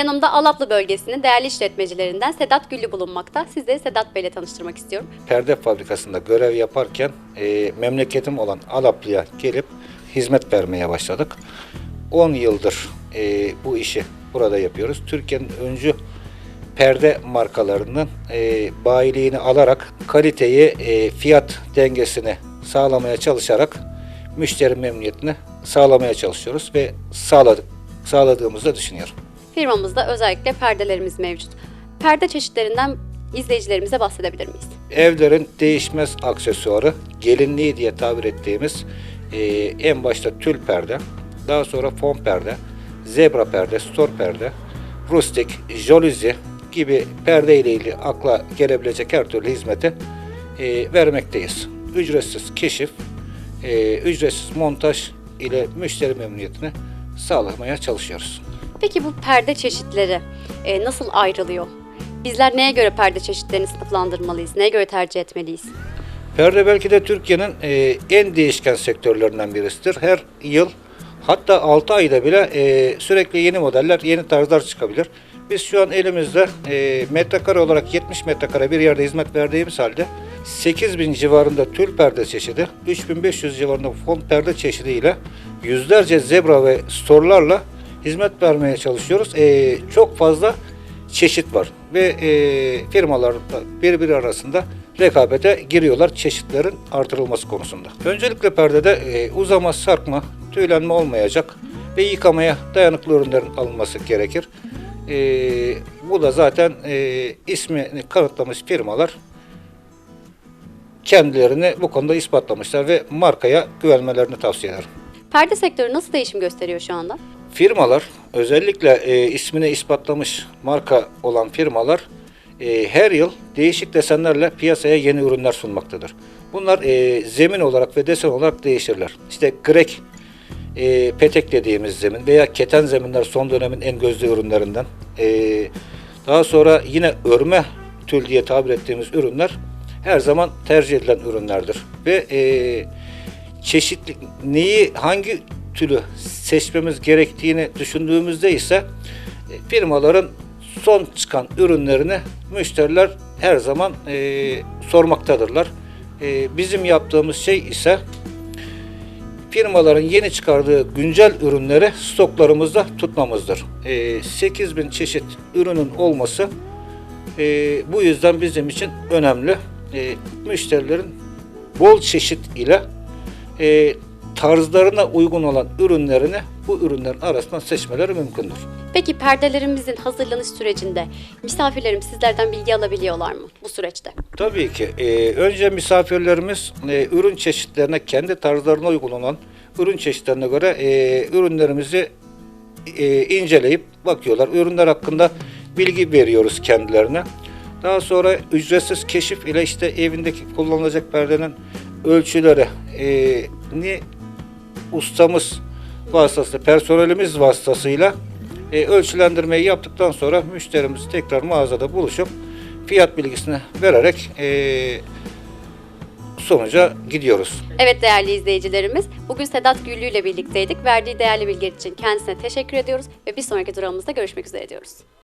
Yanımda Alaplı bölgesinin değerli işletmecilerinden Sedat Güllü bulunmakta. Sizleri Sedat Bey ile tanıştırmak istiyorum. perde fabrikasında görev yaparken e, memleketim olan Alaplı'ya gelip hizmet vermeye başladık. 10 yıldır e, bu işi burada yapıyoruz. Türkiye'nin öncü perde markalarının e, bayiliğini alarak kaliteyi, e, fiyat dengesini sağlamaya çalışarak müşteri memnuniyetini sağlamaya çalışıyoruz ve sağladık, sağladığımızı düşünüyorum. Firmamızda özellikle perdelerimiz mevcut. Perde çeşitlerinden izleyicilerimize bahsedebilir miyiz? Evlerin değişmez aksesuarı, gelinliği diye tabir ettiğimiz e, en başta tül perde, daha sonra fon perde, zebra perde, stor perde, rustik, jaluzi gibi perde ile ilgili akla gelebilecek her türlü hizmeti e, vermekteyiz. Ücretsiz keşif, e, ücretsiz montaj ile müşteri memnuniyetini sağlamaya çalışıyoruz. Peki bu perde çeşitleri e, nasıl ayrılıyor? Bizler neye göre perde çeşitlerini sınıflandırmalıyız? Neye göre tercih etmeliyiz? Perde belki de Türkiye'nin e, en değişken sektörlerinden birisidir. Her yıl hatta 6 ayda bile e, sürekli yeni modeller, yeni tarzlar çıkabilir. Biz şu an elimizde e, metrekare olarak 70 metrekare bir yerde hizmet verdiğimiz halde 8000 civarında tül perde çeşidi, 3500 civarında fon perde çeşidi ile yüzlerce zebra ve storlarla hizmet vermeye çalışıyoruz. E, çok fazla çeşit var ve e, firmalar birbiri arasında rekabete giriyorlar çeşitlerin artırılması konusunda. Öncelikle perdede e, uzama, sarkma, tüylenme olmayacak ve yıkamaya dayanıklı ürünlerin alınması gerekir. E, bu da zaten e, ismini kanıtlamış firmalar kendilerini bu konuda ispatlamışlar ve markaya güvenmelerini tavsiye ederim. Perde sektörü nasıl değişim gösteriyor şu anda? Firmalar özellikle e, ismini ispatlamış marka olan firmalar e, her yıl değişik desenlerle piyasaya yeni ürünler sunmaktadır. Bunlar e, zemin olarak ve desen olarak değişirler. İşte grek e, petek dediğimiz zemin veya keten zeminler son dönemin en gözde ürünlerinden. E, daha sonra yine örme tül diye tabir ettiğimiz ürünler her zaman tercih edilen ürünlerdir. Ve e, çeşitli neyi hangi türü seçmemiz gerektiğini düşündüğümüzde ise e, firmaların son çıkan ürünlerini müşteriler her zaman e, sormaktadırlar. E, bizim yaptığımız şey ise firmaların yeni çıkardığı güncel ürünleri stoklarımızda tutmamızdır. E, 8000 çeşit ürünün olması e, bu yüzden bizim için önemli. E, müşterilerin bol çeşit ile e, tarzlarına uygun olan ürünlerini bu ürünlerin arasından seçmeleri mümkündür. Peki perdelerimizin hazırlanış sürecinde misafirlerim sizlerden bilgi alabiliyorlar mı bu süreçte? Tabii ki. e, önce misafirlerimiz e, ürün çeşitlerine kendi tarzlarına uygun olan ürün çeşitlerine göre e, ürünlerimizi e, inceleyip bakıyorlar. Ürünler hakkında bilgi veriyoruz kendilerine. Daha sonra ücretsiz keşif ile işte evindeki kullanılacak perdenin ölçüleri e, ni ustamız vasıtasıyla, personelimiz vasıtasıyla e, ölçülendirmeyi yaptıktan sonra müşterimiz tekrar mağazada buluşup fiyat bilgisini vererek e, sonuca gidiyoruz. Evet değerli izleyicilerimiz, bugün Sedat Güllü ile birlikteydik. Verdiği değerli bilgiler için kendisine teşekkür ediyoruz ve bir sonraki durağımızda görüşmek üzere diyoruz.